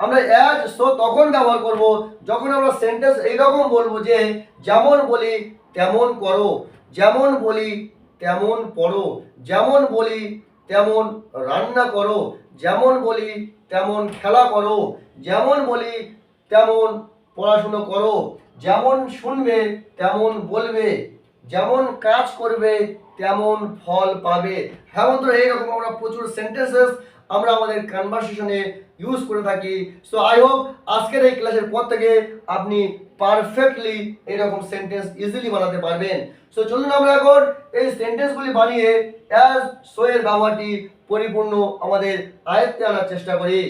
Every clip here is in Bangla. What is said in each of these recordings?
আমরা অ্যাজ সো তখন ব্যবহার করব, যখন আমরা সেন্টেন্স এইরকম বলব যে, যেমন বলি তেমন করো, যেমন বলি তেমন পড়ো, যেমন বলি তেমন রান্না করো, যেমন বলি তেমন খেলা করো, যেমন বলি তেমন পড়াশুনো করো, যেমন শুনবে তেমন বলবে। যেমন কাজ করবে, তেমন ফল পাবে। হ্যাঁ বন্ধুরা, এইরকম আমরা প্রচুর সেন্টেন্সেস আমরা আমাদের কনভারসেশনে ইউজ করে থাকি। সো আই হোপ আজকের এই ক্লাসের পর থেকে আপনি পারফেক্টলি এরকম সেন্টেন্স ইজিলি বানাতে পারবেন। সো চলুন আমরা এখন এই সেন্টেন্সগুলি বানিয়ে অ্যাজ সো এর ব্যবহারটি পরিপূর্ণ আমাদের আয়ত্তে আনার চেষ্টা করি।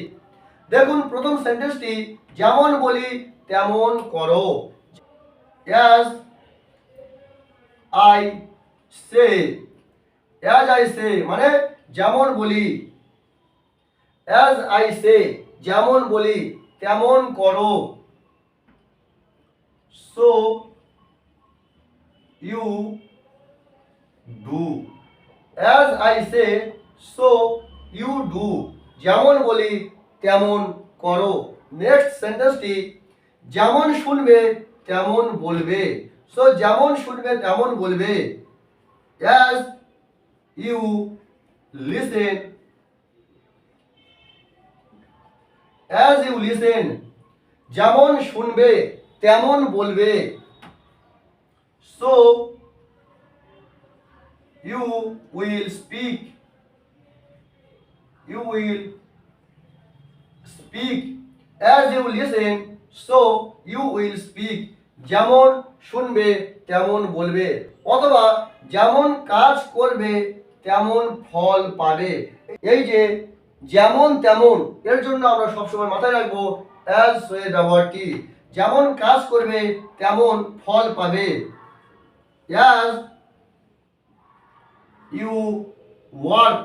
দেখুন, প্রথম সেন্টেন্সটি যেমন বলি, তেমন করো। As I say as I say মানে যেমন বলি। অ্যাজ আই সে যেমন বলি, তেমন করো। So you do as I say so you do যেমন বলি, তেমন করো। নেক্সট সেন্টেন্সটি যেমন শুনবে, তেমন বলবে। সো যেমন শুনবে, তেমন বলবে। As you listen as you listen যেমন শুনবে, তেমন বলবে। So you will speak you will speak as you listen so you will speak যেমন শুনবে, তেমন বলবে, অথবা যেমন কাজ করবে, তেমন ফল পাবে। এই যে যেমন তেমন, এর জন্য আমরা সবসময় মাথায় রাখব অ্যাজ এর ব্যবহারটি যেমন কাজ করবে, তেমন ফল পাবে। As you work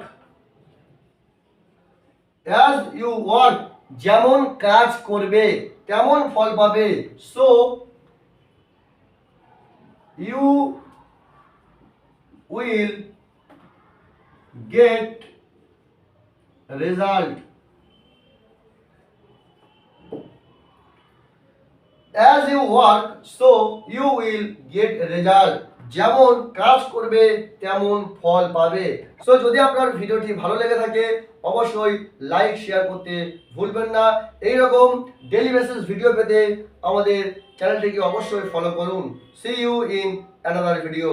as you work যেমন কাজ করবে, তেমন ফল পাবে। So you will get result. As you work so you will get result. যেমন কাজ করবে, তেমন ফল পাবে। সো যদি আপনার ভিডিওটি ভালো লেগে থাকে, অবশ্যই লাইক শেয়ার করতে ভুলবেন না। এইরকম ডেলি বেসিস ভিডিও পেতে আমাদের চ্যানেলটিকে অবশ্যই ফলো করুন। See you in another video